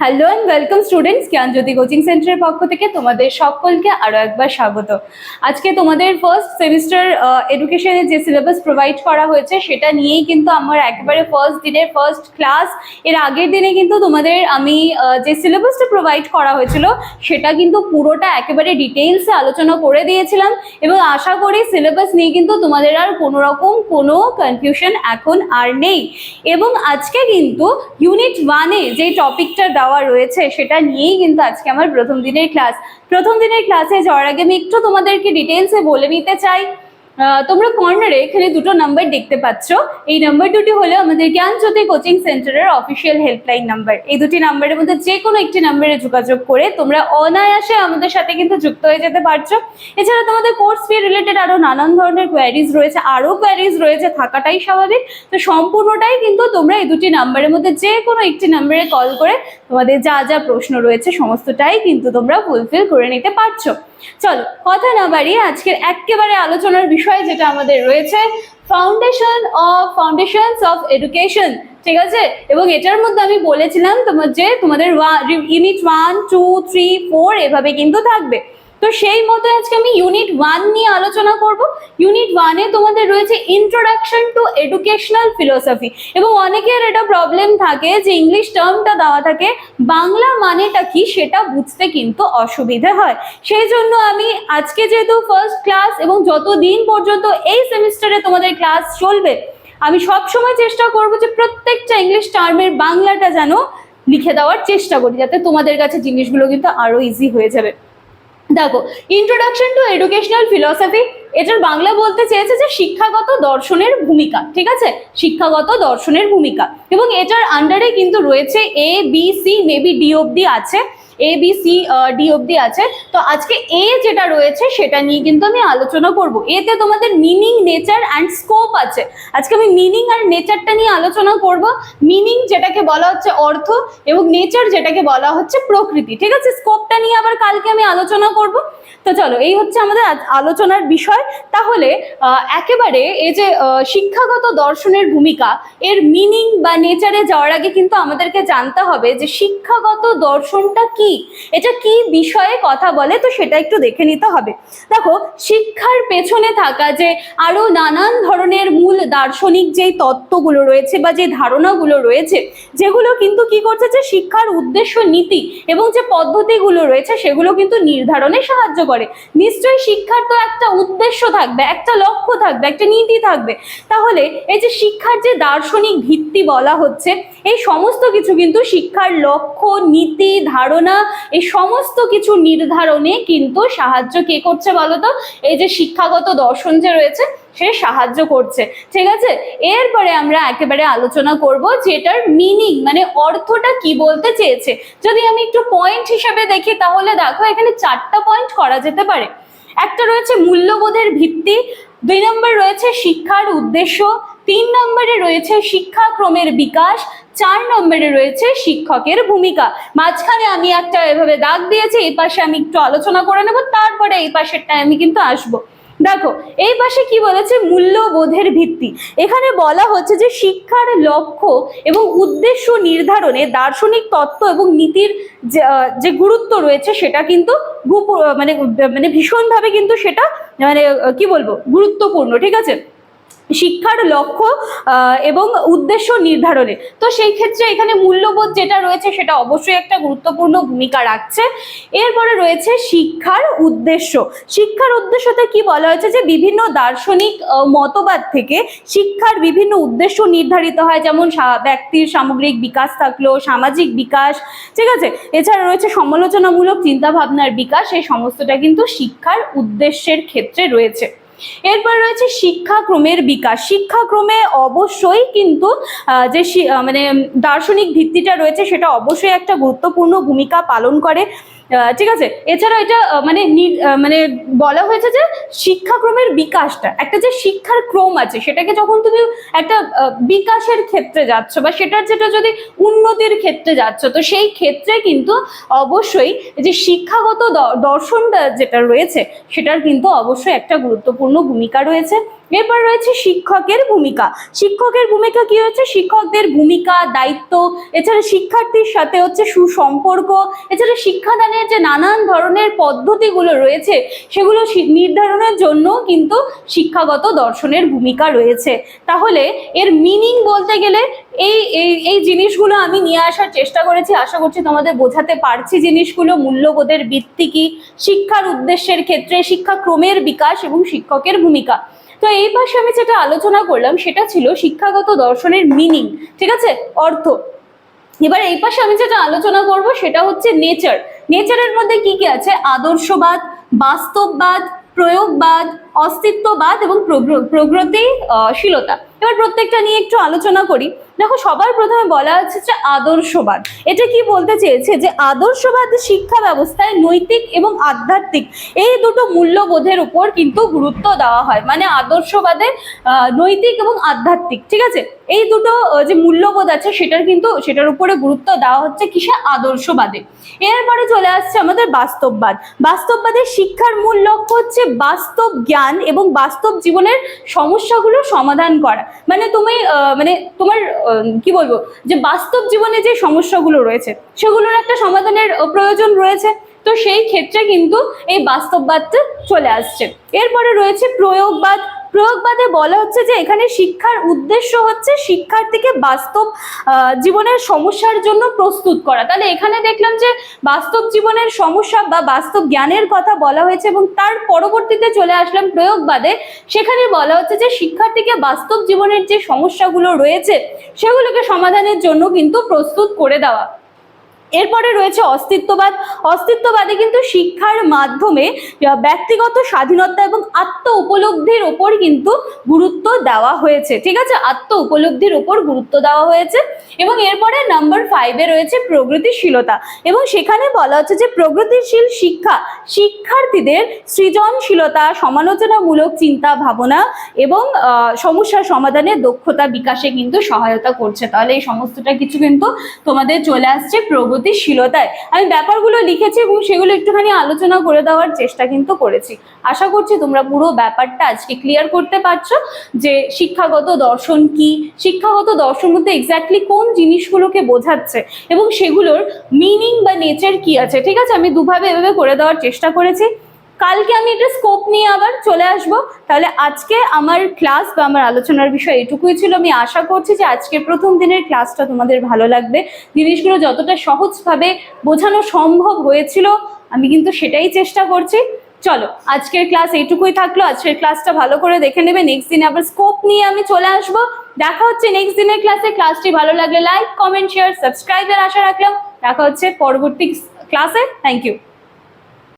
Hello and welcome students Gyanjyoti coaching সেন্টারের পক্ষ থেকে তোমাদের সকলকে আরও একবার স্বাগত। আজকে তোমাদের ফার্স্ট সেমিস্টার এডুকেশনের যে সিলেবাস প্রোভাইড করা হয়েছে, সেটা নিয়েই কিন্তু আমার একেবারে ফার্স্ট দিনের ফার্স্ট ক্লাস এর আগের দিনে কিন্তু তোমাদের আমি যে সিলেবাসটা প্রোভাইড করা হয়েছিল, সেটা কিন্তু পুরোটা একেবারে ডিটেলসে আলোচনা করে দিয়েছিলাম এবং আশা করি সিলেবাস নিয়ে কিন্তু তোমাদের আর কোনো রকম কোনো কনফিউশন এখন আর নেই। এবং আজকে কিন্তু ইউনিট ওয়ানে যে টপিকটা দেওয়া রয়েছে, সেটা নিয়েই কিন্তু আজকে আমার প্রথম দিনের ক্লাস প্রথম দিনের ক্লাসে যাওয়ার আগে আমি একটু তোমাদেরকে ডিটেলসে বলে নিতে চাই। তোমরা কর্নারে এখানে দুটো নাম্বার দেখতে পাচ্ছ। এই নাম্বার দুটি হলো আমাদের জ্ঞানজ্যোতি কোচিং সেন্টারের অফিসিয়াল হেল্পলাইন নাম্বার এই দুটি নাম্বারের মধ্যে যে কোনো একটি নাম্বারে যোগাযোগ করে তোমরা অনায়াসে আমাদের সাথে কিন্তু যুক্ত হয়ে যেতে পারছ। এছাড়া তোমাদের কোর্স ফি রিলেটেড আরও নানান ধরনের কোয়ারিজ রয়েছে, আরও কোয়ারিজ রয়েছে, থাকাটাই স্বাভাবিক। তো সম্পূর্ণটাই কিন্তু তোমরা এই দুটি নাম্বারের মধ্যে যে কোনো একটি নাম্বারে কল করে তোমাদের যা যা প্রশ্ন রয়েছে সমস্তটাই কিন্তু তোমরা ফুলফিল করে নিতে পারছ। চলো, কথা না বাড়িয়ে আজকের একেবারে আলোচনার বিষয় যেটা আমাদের রয়েছে foundation of foundations of education ঠিক আছে? এবং এটার মধ্যে আমি বলেছিলাম তোমার যে তোমাদের unit one two three four এভাবে কিন্তু থাকবে। তো সেই মতো আজকে আমি ইউনিট ওয়ান নিয়ে আলোচনা করব। ইউনিট ওয়ানে তোমাদের রয়েছে ইন্ট্রোডাকশন টু এডুকেশনাল ফিলোসফি এবং অনেকের এটা প্রবলেম থাকে যে ইংলিশ টার্মটা দেওয়া থাকে, বাংলা মানেটা কি সেটা বুঝতে কিন্তু অসুবিধে হয়। সেই জন্য আমি আজকে যেহেতু ফার্স্ট ক্লাস এবং যতদিন পর্যন্ত এই সেমিস্টারে তোমাদের ক্লাস চলবে, আমি সব সময় চেষ্টা করব যে প্রত্যেকটা ইংলিশ টার্মের বাংলাটা যেন লিখে দেওয়ার চেষ্টা করি, যাতে তোমাদের কাছে জিনিসগুলো কিন্তু আরও ইজি হয়ে যাবে। দেখো ইন্ট্রোডাকশন টু এডুকেশনাল ফিলসফি এটার বাংলা বলতে চেয়েছে যে শিক্ষাগত দর্শনের ভূমিকা, ঠিক আছে? শিক্ষাগত দর্শনের ভূমিকা। এবং এটার আন্ডারে কিন্তু রয়েছে A B C maybe D of অব্দি আছে। এ বি সি ডি অব্দি আছে। তো আজকে এ যেটা রয়েছে, সেটা নিয়ে কিন্তু আমি আলোচনা করব। এতে তোমাদের মিনিং নেচার অ্যান্ড স্কোপ আছে। আজকে আমি মিনিং আর নেচারটা নিয়ে আলোচনা করব। মিনিং যেটাকে বলা হচ্ছে অর্থ এবং নেচার যেটাকে বলা হচ্ছে প্রকৃতি। ঠিক আছে? স্কোপটা নিয়ে আবার কালকে আমি আলোচনা করব। তো চলো, এই হচ্ছে আমাদের আলোচনার বিষয়। তাহলে একেবারে এই যে শিক্ষাগত দর্শনের ভূমিকা, এর মিনিং বা নেচারে যাওয়ার আগে কিন্তু আমাদেরকে জানতে হবে যে শিক্ষাগত দর্শনটা কি এটা কি বিষয়ে কথা বলে? তো সেটা একটু দেখে নিতে হবে। দেখো, শিক্ষার পেছনে থাকা যে আরও নানান ধরনের মূল দার্শনিক যেই তত্ত্বগুলো রয়েছে বা যে ধারণাগুলো রয়েছে, যেগুলো কিন্তু কি করছে যে শিক্ষার উদ্দেশ্য নীতি এবং যে পদ্ধতিগুলো রয়েছে, সেগুলো কিন্তু নির্ধারণে সাহায্য করে। নিশ্চয়ই শিক্ষার তো একটা উদ্দেশ্য থাকবে, একটা লক্ষ্য থাকবে, একটা নীতি থাকবে। তাহলে এই যে শিক্ষার যে দার্শনিক ভিত্তি বলা হচ্ছে, এই সমস্ত কিছু কিন্তু শিক্ষার লক্ষ্য, নীতি, ধারণা এই সমস্ত কিছু নির্ধারণে কিন্তু সাহায্য কে করছে বলতো? এই যে শিক্ষাগত দর্শন যে রয়েছে, সে সাহায্য করছে। ঠিক আছে? এরপরে আমরা একেবারে আলোচনা করব যে এটার মিনিং মানে অর্থটা কি বলতে চেয়েছে। যদি আমি একটু পয়েন্ট হিসাবে দেখি, তাহলে দেখো এখানে চারটা পয়েন্ট করা যেতে পারে। একটা রয়েছে মূল্যবোধের ভিত্তি, দুই নম্বর রয়েছে শিক্ষার উদ্দেশ্য তিন নম্বরে রয়েছে শিক্ষাক্রমের বিকাশ চার নম্বরে রয়েছে শিক্ষকের ভূমিকা। মাঝখানে আমি একটা এভাবে দাগ দিয়েছি এই পাশে আমি একটু আলোচনা করে নেব তারপরে এই পাশেরটা আমি কিন্তু আসব। দেখো এই পাশে কি বলেছে? মূল্যবোধের ভিত্তি। এখানে বলা হচ্ছে যে শিক্ষার লক্ষ্য এবং উদ্দেশ্য নির্ধারণে দার্শনিক তত্ত্ব এবং নীতির যে, গুরুত্ব রয়েছে সেটা কিন্তু মানে মানে ভীষণভাবে কিন্তু সেটা মানে কি বলব? গুরুত্বপূর্ণ ঠিক আছে? শিক্ষার লক্ষ্য এবং উদ্দেশ্য নির্ধারণে। তো সেই ক্ষেত্রে এখানে মূল্যবোধ যেটা রয়েছে সেটা অবশ্যই একটা গুরুত্বপূর্ণ ভূমিকা রাখছে। এরপরে রয়েছে শিক্ষার উদ্দেশ্য। শিক্ষার উদ্দেশ্যতে কি বলা হয়েছে যে, বিভিন্ন দার্শনিক মতবাদ থেকে শিক্ষার বিভিন্ন উদ্দেশ্য নির্ধারিত হয়। যেমন ব্যক্তির সামগ্রিক বিকাশ থাকল, সামাজিক বিকাশ, ঠিক আছে? এছাড়া রয়েছে সমালোচনামূলক চিন্তা ভাবনার বিকাশ। এই সমস্তটা কিন্তু শিক্ষার উদ্দেশ্যের ক্ষেত্রে রয়েছে। এরপর রয়েছে শিক্ষাক্রমের বিকাশ। শিক্ষাক্রমে অবশ্যই কিন্তু যে মানে দার্শনিক ভিত্তিটা রয়েছে, সেটা অবশ্যই একটা গুরুত্বপূর্ণ ভূমিকা পালন করে। ঠিক আছে। এছাড়া এটা মানে মানে বলা হয়েছে যে শিক্ষাক্রমের বিকাশটা, একটা যে শিক্ষার ক্রম আছে, সেটাকে যখন তুমি একটা বিকাশের ক্ষেত্রে যাচ্ছ বা সেটার যেটা যদি উন্নতির ক্ষেত্রে যাচ্ছ, তো সেই ক্ষেত্রে কিন্তু অবশ্যই যে শিক্ষাগত দর্শনটা যেটা রয়েছে, সেটার কিন্তু অবশ্যই একটা গুরুত্বপূর্ণ ভূমিকা রয়েছে। এরপর রয়েছে শিক্ষকের ভূমিকা। শিক্ষকের ভূমিকা কি হচ্ছে? শিক্ষকদের ভূমিকা, দায়িত্ব, এছাড়া শিক্ষার্থীর সাথে হচ্ছে সুসম্পর্ক, এছাড়া শিক্ষাদানের যে নানান ধরনের পদ্ধতিগুলো রয়েছে, সেগুলো নির্ধারণের জন্য কিন্তু শিক্ষাগত দর্শনের ভূমিকা রয়েছে। তাহলে এর মিনিং বলতে গেলে এই এই জিনিসগুলো আমি নিয়ে আসার চেষ্টা করেছি। আশা করছি তোমাদের বোঝাতে পারছি জিনিসগুলো। মূল্যবোধের ভিত্তি কি? শিক্ষার উদ্দেশ্যের ক্ষেত্রে শিক্ষাক্রমের বিকাশ এবং শিক্ষকের ভূমিকা। তো এই পাশে আমি যেটা আলোচনা করলাম, সেটা ছিল শিক্ষাগত দর্শনের মিনিং ঠিক আছে? অর্থ। এবার এই পাশে আমি যেটা আলোচনা করব, সেটা হচ্ছে নেচার নেচারের মধ্যে কি কি আছে? আদর্শবাদ, বাস্তববাদ, প্রয়োগবাদ, অস্তিত্ববাদ এবং প্রগতিশীলতা। এবার প্রত্যেকটা নিয়ে একটু আলোচনা করি। দেখো, সবার প্রথমে বলা হচ্ছে যে আদর্শবাদ। এটা কি বলতে চেয়েছে? যে আদর্শবাদ শিক্ষা ব্যবস্থায় নৈতিক এবং আধ্যাত্মিক এই দুটো মূল্যবোধের উপর কিন্তু গুরুত্ব দেওয়া হয়। মানে আদর্শবাদে নৈতিক এবং আধ্যাত্মিক, ঠিক আছে? এই দুটো যে মূল্যবোধ আছে, সেটার কিন্তু, সেটার উপরে গুরুত্ব দেওয়া হচ্ছে কিসে? আদর্শবাদে। এরপরে চলে আসছে আমাদের বাস্তববাদ। বাস্তববাদের শিক্ষার মূল লক্ষ্য হচ্ছে বাস্তব জ্ঞান এবং বাস্তব জীবনের সমস্যাগুলো সমাধান করা। মানে তুমি মানে তোমার কি বলব, যে বাস্তব জীবনে যে সমস্যাগুলো রয়েছে, সেগুলোর একটা সমাধানের প্রয়োজন রয়েছে। তো সেই ক্ষেত্রে কিন্তু এই বাস্তববাদটা চলে আসছে। এরপরে রয়েছে প্রয়োগবাদ। প্রয়োগবাদে বলা হচ্ছে যে এখানে শিক্ষার উদ্দেশ্য হচ্ছে শিক্ষার্থীকে বাস্তব জীবনের সমস্যার জন্য প্রস্তুত করা। তাহলে এখানে দেখলাম যে বাস্তব জীবনের সমস্যা বা বাস্তব জ্ঞানের কথা বলা হয়েছে এবং তার পরবর্তীতে চলে আসলাম প্রয়োগবাদে। সেখানে বলা হচ্ছে যে শিক্ষার্থীকে বাস্তব জীবনের যে সমস্যাগুলো রয়েছে, সেগুলোকে সমাধানের জন্য কিন্তু প্রস্তুত করে দেওয়া। এরপরে রয়েছে অস্তিত্ববাদ। অস্তিত্ববাদে কিন্তু শিক্ষার মাধ্যমে ব্যক্তিগত স্বাধীনতা এবং আত্ম উপলব্ধির ওপর কিন্তু গুরুত্ব দেওয়া হয়েছে। ঠিক আছে? আত্ম উপলব্ধির ওপর গুরুত্ব দেওয়া হয়েছে এবং এরপরে নাম্বার ফাইভে রয়েছে প্রগতিশীলতা এবং সেখানে বলা হচ্ছে যে প্রগতিশীল শিক্ষা, শিক্ষার্থীদের সৃজনশীলতা, সমালোচনামূলক চিন্তা ভাবনা এবং সমস্যা সমাধানের দক্ষতা বিকাশে কিন্তু সহায়তা করছে। তাহলে এই সমস্তটা কিছু কিন্তু তোমাদের চলে আসছে প্রগতিশীলতায় আমি ব্যাপারগুলো লিখেছি এবং সেগুলো একটুখানি আলোচনা করে দেওয়ার চেষ্টা কিন্তু করেছি। আশা করছি তোমরা পুরো ব্যাপারটা আজকে ক্লিয়ার করতে পারছ যে শিক্ষাগত দর্শন কি? শিক্ষাগত দর্শন বলতে এক্স্যাক্টলি কোন জিনিসগুলোকে বোঝাচ্ছে এবং সেগুলোর মিনিং বা নেচার কি আছে? ঠিক আছে? আমি দুভাবে এভাবে করে দেওয়ার চেষ্টা করেছি। কালকে আমি এটা স্কোপ নিয়ে আবার চলে আসব। তাহলে আজকে আমার ক্লাস বা আমার আলোচনার বিষয় এটুকুই ছিল। আমি আশা করছি যে আজকে প্রথম দিনের ক্লাসটা তোমাদের ভালো লাগবে। জিনিসগুলো যতটা সহজভাবে বোঝানো সম্ভব হয়েছিল, আমি কিন্তু সেটাই চেষ্টা করছি। চলো, আজকের ক্লাস এইটুকুই থাকল। আজকের ক্লাসটা ভালো করে দেখে নেবে। নেক্সট দিনে আবার স্কোপ নিয়ে আমি চলে আসব। দেখা হচ্ছে নেক্সট দিনের ক্লাসে ক্লাসটি ভালো লাগলে লাইক কমেন্ট শেয়ার সাবস্ক্রাইবের আশা রাখলাম। দেখা হচ্ছে পরবর্তী ক্লাসে থ্যাংক ইউ